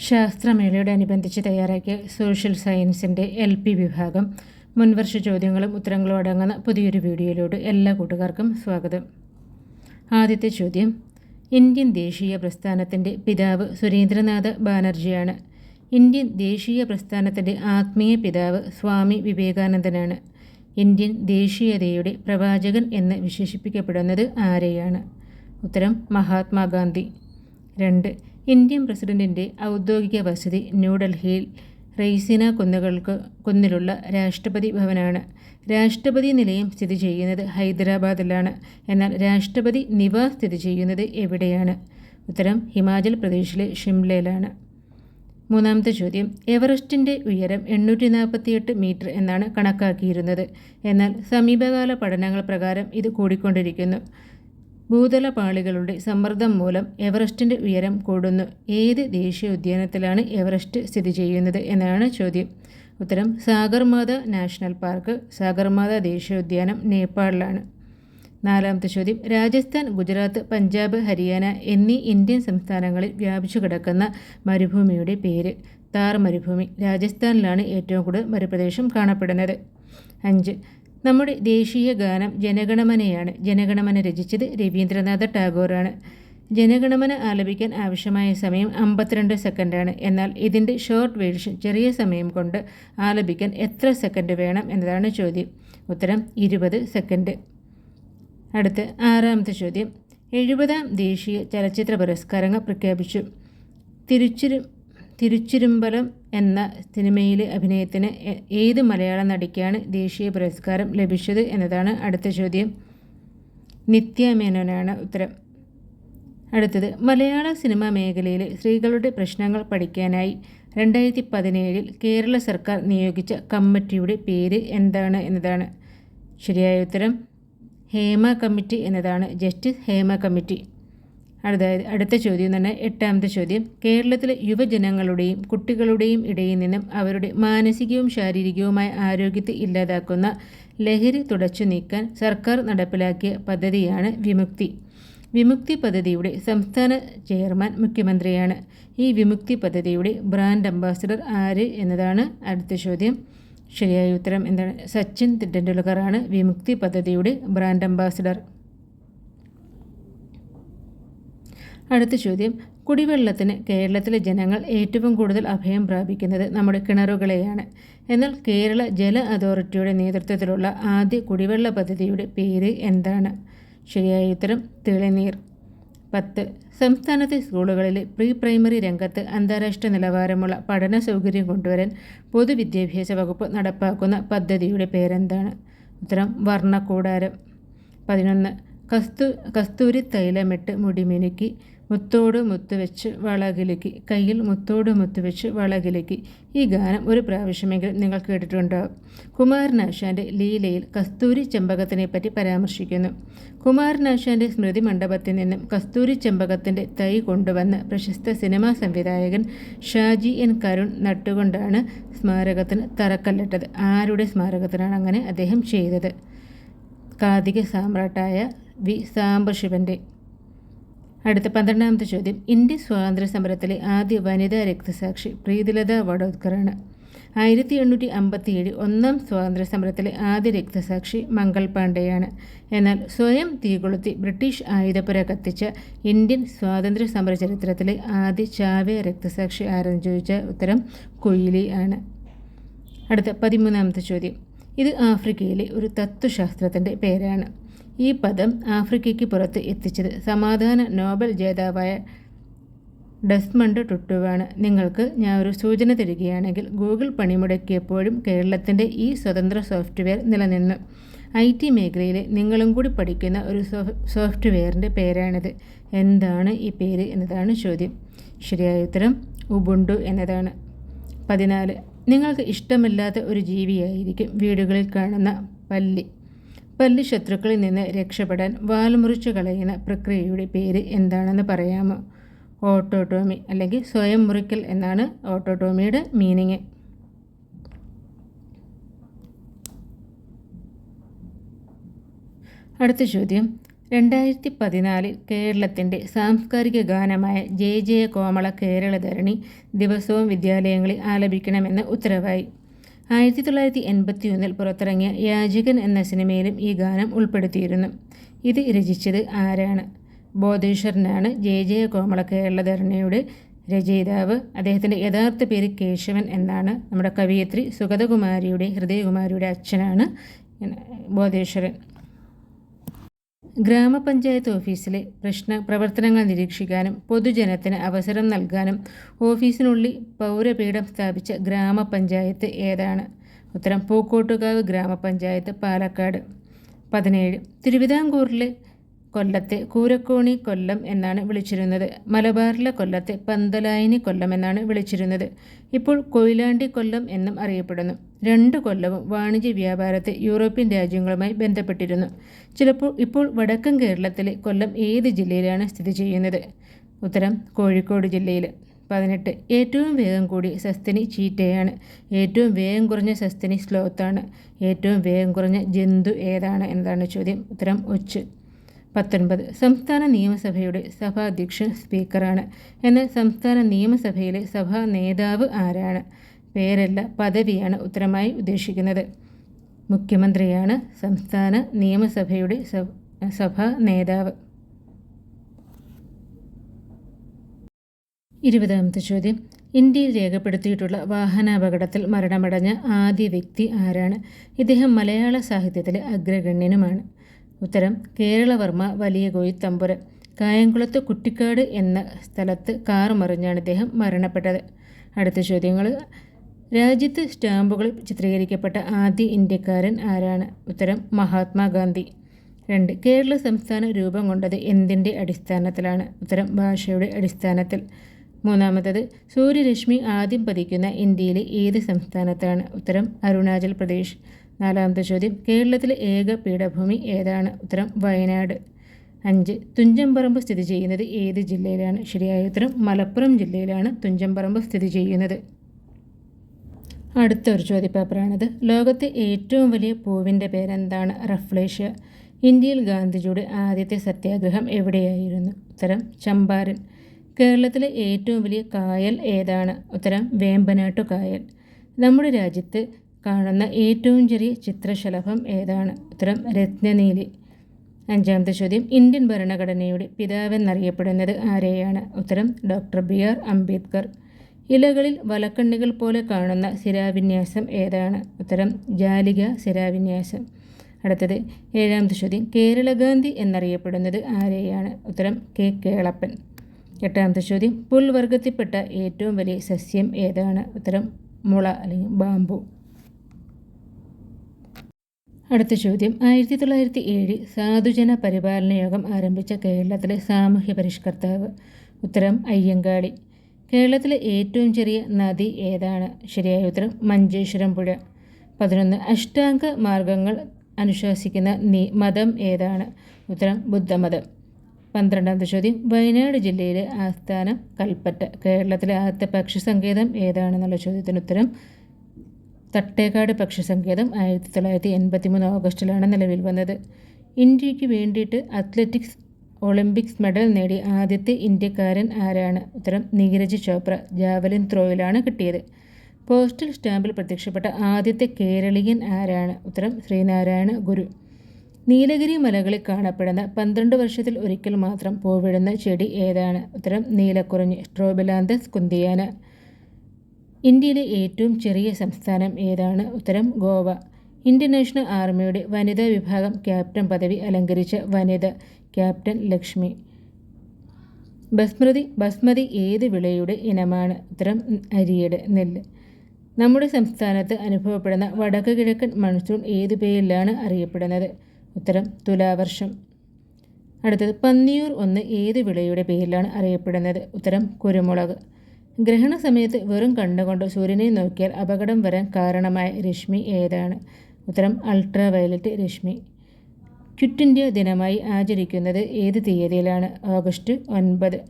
ശാസ്ത്രമേളയോട് അനുബന്ധിച്ച് തയ്യാറാക്കിയ സോഷ്യൽ സയൻസിന്റെ എൽ പി വിഭാഗം. മുൻവർഷ ചോദ്യങ്ങളും ഉത്തരങ്ങളും അടങ്ങുന്ന പുതിയൊരു വീഡിയോയിലോട് എല്ലാ കൂട്ടുകാർക്കും സ്വാഗതം. ആദ്യത്തെ ചോദ്യം. ഇന്ത്യൻ ദേശീയ പ്രസ്ഥാനത്തിന്റെ പിതാവ് സുരേന്ദ്രനാഥ ബാനർജിയാണ്. ഇന്ത്യൻ ദേശീയ പ്രസ്ഥാനത്തിന്റെ ആത്മീയ പിതാവ് സ്വാമി വിവേകാനന്ദനാണ്. ഇന്ത്യൻ ദേശീയതയുടെ പ്രവാചകൻ എന്ന് വിശേഷിപ്പിക്കപ്പെടുന്നത് ആരെയാണ്? ഉത്തരം മഹാത്മാഗാന്ധി. രണ്ട്. ഇന്ത്യൻ പ്രസിഡന്റിന്റെ ഔദ്യോഗിക വസതി ന്യൂഡൽഹിയിൽ റെയ്സിന കുന്നുകൾക്ക് കുന്നിലുള്ള രാഷ്ട്രപതി ഭവനാണ്. രാഷ്ട്രപതി നിലയം സ്ഥിതി ചെയ്യുന്നത് ഹൈദരാബാദിലാണ്. എന്നാൽ രാഷ്ട്രപതി നിവാസ് സ്ഥിതി ചെയ്യുന്നത് എവിടെയാണ്? ഉത്തരം ഹിമാചൽ പ്രദേശിലെ ഷിംലയിലാണ്. മൂന്നാമത്തെ ചോദ്യം എവറസ്റ്റിന്റെ ഉയരം എണ്ണൂറ്റി നാൽപ്പത്തിയെട്ട് മീറ്റർ എന്നാണ് കണക്കാക്കിയിരുന്നത്. എന്നാൽ സമീപകാല പഠനങ്ങൾ പ്രകാരം ഇത് കൂടിക്കൊണ്ടിരിക്കുന്നു. ഭൂതലപാളികളുടെ സമ്മർദ്ദം മൂലം എവറസ്റ്റിന്റെ ഉയരം കൂടുന്നു. ഏത് ദേശീയ ഉദ്യാനത്തിലാണ് എവറസ്റ്റ് സ്ഥിതി ചെയ്യുന്നത് എന്നാണ് ചോദ്യം. ഉത്തരം സാഗർമാത നാഷണൽ പാർക്ക് സാഗർമാത ദേശീയോദ്യാനം നേപ്പാളിലാണ്. നാലാമത്തെ ചോദ്യം രാജസ്ഥാൻ ഗുജറാത്ത് പഞ്ചാബ് ഹരിയാന എന്നീ ഇന്ത്യൻ സംസ്ഥാനങ്ങളിൽ വ്യാപിച്ചു കിടക്കുന്ന മരുഭൂമിയുടെ പേര്. താർ മരുഭൂമി രാജസ്ഥാനിലാണ് ഏറ്റവും കൂടുതൽ മരുപ്രദേശം കാണപ്പെടുന്നത്. അഞ്ച് നമ്മുടെ ദേശീയ ഗാനം ജനഗണമനയാണ്. ജനഗണമന രചിച്ചത് രവീന്ദ്രനാഥ ടാഗോറാണ്. ജനഗണമന ആലപിക്കാൻ ആവശ്യമായ സമയം അമ്പത്തിരണ്ട് സെക്കൻഡാണ്. എന്നാൽ ഇതിന്റെ ഷോർട്ട് വേർഷൻ ചെറിയ സമയം കൊണ്ട് ആലപിക്കാൻ എത്ര സെക്കൻഡ് വേണം എന്നതാണ് ചോദ്യം. ഉത്തരം ഇരുപത് സെക്കൻഡ്. അടുത്ത ആറാമത്തെ ചോദ്യം. എഴുപതാം ദേശീയ ചലച്ചിത്ര പുരസ്കാരങ്ങൾ പ്രഖ്യാപിച്ചു. തിരുച്ചിരു തിരുച്ചിരുമ്പലം എന്ന സിനിമയിലെ അഭിനയത്തിന് ഏത് മലയാള നടിക്കാണ് ദേശീയ പുരസ്കാരം ലഭിച്ചത് എന്നതാണ് അടുത്ത ചോദ്യം. നിത്യ മേനോനാണ് ഉത്തരം. അടുത്തത് മലയാള സിനിമാ മേഖലയിലെ സ്ത്രീകളുടെ പ്രശ്നങ്ങൾ പഠിക്കാനായി രണ്ടായിരത്തി പതിനേഴിൽ കേരള സർക്കാർ നിയോഗിച്ച കമ്മിറ്റിയുടെ പേര് എന്താണ് എന്നതാണ് ശരിയായ ഉത്തരം. ഹേമ കമ്മിറ്റി എന്നതാണ് ജസ്റ്റിസ് ഹേമ കമ്മിറ്റി. അതായത് അടുത്ത ചോദ്യം തന്നെ എട്ടാമത്തെ ചോദ്യം. കേരളത്തിലെ യുവജനങ്ങളുടെയും കുട്ടികളുടെയും ഇടയിൽ നിന്നും അവരുടെ മാനസികവും ശാരീരികവുമായ ആരോഗ്യത്തെ ഇല്ലാതാക്കുന്ന ലഹരി തുടച്ചു നീക്കാൻ സർക്കാർ നടപ്പിലാക്കിയ പദ്ധതിയാണ് വിമുക്തി. വിമുക്തി പദ്ധതിയുടെ സംസ്ഥാന ചെയർമാൻ മുഖ്യമന്ത്രിയാണ്. ഈ വിമുക്തി പദ്ധതിയുടെ ബ്രാൻഡ് അംബാസിഡർ ആര് എന്നതാണ് അടുത്ത ചോദ്യം. ശരിയായ ഉത്തരം എന്താണ്? സച്ചിൻ തെണ്ടുൽക്കറാണ് വിമുക്തി പദ്ധതിയുടെ ബ്രാൻഡ് അംബാസിഡർ. അടുത്ത ചോദ്യം. കുടിവെള്ളത്തിന് കേരളത്തിലെ ജനങ്ങൾ ഏറ്റവും കൂടുതൽ അഭയം പ്രാപിക്കുന്നത് നമ്മുടെ കിണറുകളെയാണ്. എന്നാൽ കേരള ജല അതോറിറ്റിയുടെ നേതൃത്വത്തിലുള്ള ആദ്യ കുടിവെള്ള പദ്ധതിയുടെ പേര് എന്താണ്? ശരിയായ ഉത്തരം തെളിനീർ. പത്ത്. സംസ്ഥാനത്തെ സ്കൂളുകളിലെ പ്രീ പ്രൈമറി രംഗത്ത് അന്താരാഷ്ട്ര നിലവാരമുള്ള പഠന സൗകര്യം കൊണ്ടുവരാൻ പൊതുവിദ്യാഭ്യാസ വകുപ്പ് നടപ്പാക്കുന്ന പദ്ധതിയുടെ പേരെന്താണ്? ഉത്തരം വർണക്കൂടാരം. പതിനൊന്ന്. കസ്തു കസ്തൂരി തൈലമിട്ട് മുടിമിനുക്കി മുത്തോട് മുത്ത് വെച്ച് വളകിലേക്ക് കയ്യിൽ മുത്തോട് മുത്ത് വെച്ച് വളകിലേക്ക്. ഈ ഗാനം ഒരു പ്രാവശ്യമെങ്കിലും നിങ്ങൾ കേട്ടിട്ടുണ്ടാവും കുമാരനാശാന്റെ ലീലയിൽ കസ്തൂരി ചെമ്പകത്തിനെ പറ്റി പരാമർശിക്കുന്നു. കുമാരനാശാന്റെ സ്മൃതി മണ്ഡപത്തിൽ നിന്നും കസ്തൂരി ചെമ്പകത്തിന്റെ തൈ കൊണ്ടുവന്ന പ്രശസ്ത സിനിമാ സംവിധായകൻ ഷാജി എൻ കരുൺ നട്ടുകൊണ്ടാണ് സ്മാരകത്തിന് തറക്കല്ലിട്ടത്. ആരുടെ സ്മാരകത്തിനാണ് അങ്ങനെ അദ്ദേഹം ചെയ്തത്? കാതിക സാമ്രാട്ടായ വി സാംബശിവന്റെ അടുത്ത പന്ത്രണ്ടാമത്തെ ചോദ്യം. ഇന്ത്യൻ സ്വാതന്ത്ര്യ സമരത്തിലെ ആദ്യ വനിതാ രക്തസാക്ഷി പ്രീതിലത വഡോദ്കറാണ്. ആയിരത്തി എണ്ണൂറ്റി അമ്പത്തി ഏഴ് ഒന്നാം സ്വാതന്ത്ര്യ സമരത്തിലെ ആദ്യ രക്തസാക്ഷി മംഗൾ പാണ്ഡെയാണ്. എന്നാൽ സ്വയം തീകൊളുത്തി ബ്രിട്ടീഷ് ആയുധപ്പുര കത്തിച്ച ഇന്ത്യൻ സ്വാതന്ത്ര്യ സമര ചരിത്രത്തിലെ ആദ്യ ചാവ്യ രക്തസാക്ഷി ആരെന്ന് ചോദിച്ച ഉത്തരം കൊയിലി ആണ്. അടുത്ത പതിമൂന്നാമത്തെ ചോദ്യം. ഇത് ആഫ്രിക്കയിലെ ഒരു തത്വശാസ്ത്രത്തിന്റെ പേരാണ്. ഈ പദം ആഫ്രിക്കയ്ക്ക് പുറത്ത് എത്തിച്ചത്. സമാധാന നോബൽ ജേതാവായ ഡസ്മണ്ട് ടുട്ടുവാണ്. നിങ്ങൾക്ക് ഞാൻ ഒരു സൂചന തരികയാണെങ്കിൽ ഗൂഗിൾ പണിമുടക്കിയപ്പോഴും കേരളത്തിന്റെ ഈ സ്വതന്ത്ര സോഫ്റ്റ്വെയർ നിലനിന്നു. ഐ ടി മേഖലയിലെ നിങ്ങളും കൂടി പഠിക്കുന്ന ഒരു സോഫ്റ്റ്വെയറിന്റെ പേരാണിത്. എന്താണ് ഈ പേര് എന്നതാണ് ചോദ്യം. ശരിയായ ഉത്തരം ഉബുണ്ടു എന്നതാണ്. പതിനാല്. നിങ്ങൾക്ക് ഇഷ്ടമില്ലാത്ത ഒരു ജീവിയായിരിക്കും വീടുകളിൽ കാണുന്ന പല്ലി. പല്ലി ശത്രുക്കളിൽ നിന്ന് രക്ഷപ്പെടാൻ വാൽമുറിച്ച് കളയുന്ന പ്രക്രിയയുടെ പേര് എന്താണെന്ന് പറയാമോ? ഓട്ടോട്ടോമി അല്ലെങ്കിൽ സ്വയം മുറിക്കൽ എന്നാണ് ഓട്ടോട്ടോമിയുടെ മീനിങ്. അടുത്ത ചോദ്യം. രണ്ടായിരത്തി പതിനാലിൽ കേരളത്തിന്റെ സാംസ്കാരിക ഗാനമായ ജയ ജയ കോമള കേരളധരണി ദിവസവും വിദ്യാലയങ്ങളിൽ ആലപിക്കണമെന്ന് ഉത്തരവായി. ആയിരത്തി തൊള്ളായിരത്തി എൺപത്തി ഒന്നിൽ പുറത്തിറങ്ങിയ യാചകൻ എന്ന സിനിമയിലും ഈ ഗാനം ഉൾപ്പെടുത്തിയിരുന്നു. ഇത് രചിച്ചത് ആരാണ്? ബോധേശ്വരനാണ് ജയ ജയ കോമള കേരളധരണയുടെ രചയിതാവ്. അദ്ദേഹത്തിന്റെ യഥാർത്ഥ പേര് കേശവൻ എന്നാണ്. നമ്മുടെ കവിയത്രി സുഗതകുമാരിയുടെ ഹൃദയകുമാരിയുടെ അച്ഛനാണ് ബോധേശ്വരൻ. ഗ്രാമപഞ്ചായത്ത് ഓഫീസിലെ പ്രശ്ന പ്രവർത്തനങ്ങൾ നിരീക്ഷിക്കാനും പൊതുജനത്തിന് അവസരം നൽകാനും ഓഫീസിനുള്ളിൽ പൗരപീഠം സ്ഥാപിച്ച ഗ്രാമപഞ്ചായത്ത് ഏതാണ്? ഉത്തരം പൂക്കോട്ടുകാവ് ഗ്രാമപഞ്ചായത്ത് പാലക്കാട്. പതിനേഴ് തിരുവിതാംകൂറിലെ കൊല്ലത്തെ കൂരക്കോണി കൊല്ലം എന്നാണ് വിളിച്ചിരുന്നത്. മലബാറിലെ കൊല്ലത്തെ പന്തലായിനി കൊല്ലം എന്നാണ് വിളിച്ചിരുന്നത്. ഇപ്പോൾ കൊയിലാണ്ടി കൊല്ലം എന്നും അറിയപ്പെടുന്നു. രണ്ട് കൊല്ലവും വാണിജ്യ വ്യാപാരത്തെ യൂറോപ്യൻ രാജ്യങ്ങളുമായി ബന്ധപ്പെട്ടിരുന്നു. ചിലപ്പോൾ ഇപ്പോൾ വടക്കൻ കേരളത്തിലെ കൊല്ലം ഏത് ജില്ലയിലാണ് സ്ഥിതി ചെയ്യുന്നത്? ഉത്തരം കോഴിക്കോട് ജില്ലയിൽ പതിനെട്ട്. ഏറ്റവും വേഗം കൂടി സസ്തനി ചീറ്റയാണ്. ഏറ്റവും വേഗം കുറഞ്ഞ സസ്തനി സ്ലോത്താണ്. ഏറ്റവും വേഗം കുറഞ്ഞ ജന്തു ഏതാണ് എന്നതാണ് ചോദ്യം. ഉത്തരം ഒച്ച്. പത്തൊൻപത്. സംസ്ഥാന നിയമസഭയുടെ സഭാധ്യക്ഷൻ സ്പീക്കറാണ്. എന്നാൽ സംസ്ഥാന നിയമസഭയിലെ സഭാ നേതാവ് ആരാണ്? പേരല്ല പദവിയാണ് ഉത്തരമായി ഉദ്ദേശിക്കുന്നത്. മുഖ്യമന്ത്രിയാണ് സംസ്ഥാന നിയമസഭയുടെ സഭാ നേതാവ്. ഇരുപതാമത്തെ ചോദ്യം. ഇന്ത്യയിൽ രേഖപ്പെടുത്തിയിട്ടുള്ള വാഹനാപകടത്തിൽ മരണമടഞ്ഞ ആദ്യ വ്യക്തി ആരാണ്? ഇദ്ദേഹം മലയാള സാഹിത്യത്തിലെ അഗ്രഗണ്യനുമാണ്. ഉത്തരം കേരളവർമ്മ വലിയ തമ്പുരൻ. കായംകുളത്ത് കുട്ടിക്കാട് എന്ന സ്ഥലത്ത് കാർ മറിഞ്ഞാണ് ഇദ്ദേഹം മരണപ്പെട്ടത്. അടുത്ത ചോദ്യങ്ങൾ രാജ്യത്ത് സ്റ്റാമ്പുകൾ ചിത്രീകരിക്കപ്പെട്ട ആദ്യ ഇന്ത്യക്കാരൻ ആരാണ്? ഉത്തരം മഹാത്മാഗാന്ധി. രണ്ട് കേരള സംസ്ഥാന രൂപം കൊണ്ടത് എന്തിന്റെ അടിസ്ഥാനത്തിലാണ്? ഉത്തരം ഭാഷയുടെ അടിസ്ഥാനത്തിൽ. മൂന്നാമത്തത് സൂര്യരശ്മി ആദ്യം പതിക്കുന്ന ഇന്ത്യയിലെ ഏത് സംസ്ഥാനത്താണ്? ഉത്തരം അരുണാചൽ പ്രദേശ്. നാലാമത്തെ ചോദ്യം കേരളത്തിലെ ഏക പീഠഭൂമി ഏതാണ്? ഉത്തരം വയനാട്. അഞ്ച് തുഞ്ചംപറമ്പ് സ്ഥിതി ചെയ്യുന്നത് ഏത് ജില്ലയിലാണ്? ശരിയായ ഉത്തരം മലപ്പുറം ജില്ലയിലാണ് തുഞ്ചംപറമ്പ് സ്ഥിതി ചെയ്യുന്നത്. അടുത്ത ഒരു ചോദ്യപേപ്പറാണിത്. ലോകത്തെ ഏറ്റവും വലിയ പൂവിന്റെ പേരെന്താണ്? റഫ്ലേഷ്യ. ഇന്ത്യയിൽ ഗാന്ധിജിയുടെ ആദ്യത്തെ സത്യാഗ്രഹം എവിടെയായിരുന്നു? ഉത്തരം ചമ്പാരൻ. കേരളത്തിലെ ഏറ്റവും വലിയ കായൽ ഏതാണ്? ഉത്തരം വേമ്പനാട്ടു കായൽ. നമ്മുടെ രാജ്യത്ത് കാണുന്ന ഏറ്റവും ചെറിയ ചിത്രശലഭം ഏതാണ്? ഉത്തരം രത്നനീലി. അഞ്ചാമത്തെ ചോദ്യം ഇന്ത്യൻ ഭരണഘടനയുടെ പിതാവെന്നറിയപ്പെടുന്നത് ആരെയാണ്? ഉത്തരം ഡോക്ടർ ബി ആർ അംബേദ്കർ. ഇലകളിൽ വലക്കണ്ണികൾ പോലെ കാണുന്ന ശിരാവിന്യാസം ഏതാണ്? ഉത്തരം ജാലിക ശിരാവിന്യാസം. അടുത്തത് ഏഴാമത്തെ ചോദ്യം കേരളഗാന്ധി എന്നറിയപ്പെടുന്നത് ആരെയാണ്? ഉത്തരം കെ. കേളപ്പൻ. എട്ടാമത്തെ ചോദ്യം പുൽവർഗത്തിൽപ്പെട്ട ഏറ്റവും വലിയ സസ്യം ഏതാണ്? ഉത്തരം മുള അല്ലെങ്കിൽ ബാമ്പു. അടുത്ത ചോദ്യം ആയിരത്തി തൊള്ളായിരത്തി ഏഴ് സാധുജന പരിപാലന യോഗം ആരംഭിച്ച കേരളത്തിലെ സാമൂഹ്യ പരിഷ്കർത്താവ്. ഉത്തരം അയ്യങ്കാളി. കേരളത്തിലെ ഏറ്റവും ചെറിയ നദി ഏതാണ്? ശരിയായ ഉത്തരം മഞ്ചേശ്വരം പുഴ. പതിനൊന്ന് അഷ്ടാംഗ മാർഗങ്ങൾ അനുശാസിക്കുന്ന നീ മതം ഏതാണ്? ഉത്തരം ബുദ്ധമതം. പന്ത്രണ്ടാമത്തെ ചോദ്യം വയനാട് ജില്ലയിലെ ആസ്ഥാനം കൽപ്പറ്റ. കേരളത്തിലെ ആദ്യത്തെ പക്ഷി സങ്കേതം ഏതാണെന്നുള്ള ചോദ്യത്തിന് ഉത്തരം തട്ടേക്കാട് പക്ഷിസങ്കേതം ആയിരത്തി തൊള്ളായിരത്തി എൺപത്തി മൂന്ന് ഓഗസ്റ്റിലാണ് നിലവിൽ വന്നത്. ഇന്ത്യയ്ക്ക് വേണ്ടിയിട്ട് അത്ലറ്റിക്സ് ഒളിമ്പിക്സ് മെഡൽ നേടിയ ആദ്യത്തെ ഇന്ത്യക്കാരൻ ആരാണ്? ഉത്തരം നീരജ് ചോപ്ര ജാവലിൻ ത്രോയിലാണ് കിട്ടിയത്. പോസ്റ്റൽ സ്റ്റാമ്പിൽ പ്രത്യക്ഷപ്പെട്ട ആദ്യത്തെ കേരളീയൻ ആരാണ്? ഉത്തരം ശ്രീനാരായണ ഗുരു. നീലഗിരി മലകളിൽ കാണപ്പെടുന്ന പന്ത്രണ്ട് വർഷത്തിൽ ഒരിക്കൽ മാത്രം പൂവിടുന്ന ചെടി ഏതാണ്? ഉത്തരം നീലക്കുറഞ്ഞ് സ്ട്രോബിലാന്തസ് കുന്തിയാന. ഇന്ത്യയിലെ ഏറ്റവും ചെറിയ സംസ്ഥാനം ഏതാണ്? ഉത്തരം ഗോവ. ഇന്ത്യൻ നാഷണൽ ആർമിയുടെ വനിതാ വിഭാഗം ക്യാപ്റ്റൻ പദവി അലങ്കരിച്ച വനിത ക്യാപ്റ്റൻ ലക്ഷ്മി. ബസ്മൃതി ബസ്മതി ഏത് വിളയുടെ ഇനമാണ്? ഉത്തരം അരിയുടെ നെല്ല്. നമ്മുടെ സംസ്ഥാനത്ത് അനുഭവപ്പെടുന്ന വടക്ക് കിഴക്കൻ മൺസൂൺ ഏത് പേരിലാണ് അറിയപ്പെടുന്നത്? ഉത്തരം തുലാവർഷം. അടുത്തത് പന്നിയൂർ ഒന്ന് ഏത് വിളയുടെ പേരിലാണ് അറിയപ്പെടുന്നത്? ഉത്തരം കുരുമുളക്. ഗ്രഹണ സമയത്ത് വെറും കണ്ണുകൊണ്ട് സൂര്യനെ നോക്കിയാൽ അപകടം വരാൻ കാരണമായ രശ്മി ഏതാണ്? ഉത്തരം അൾട്രാ വയലറ്റ് രശ്മി. ക്വിറ്റ് ഇന്ത്യ ദിനമായി ആചരിക്കുന്നത് ഏത് തീയതിയിലാണ്? ഓഗസ്റ്റ് ഒൻപത്.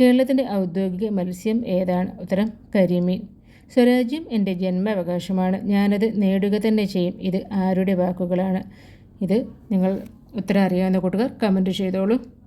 കേരളത്തിന്റെ ഔദ്യോഗിക മത്സ്യം ഏതാണ്? ഉത്തരം കരിമീൻ. സ്വരാജ്യം എന്റെ ജന്മാവകാശമാണ്. ഞാനത് നേടുക തന്നെ ചെയ്യും. ഇത് ആരുടെ വാക്കുകളാണ്? ഇത് നിങ്ങൾ ഉത്തരം അറിയാവുന്ന കൂട്ടുകാർ കമന്റ് ചെയ്തോളൂ.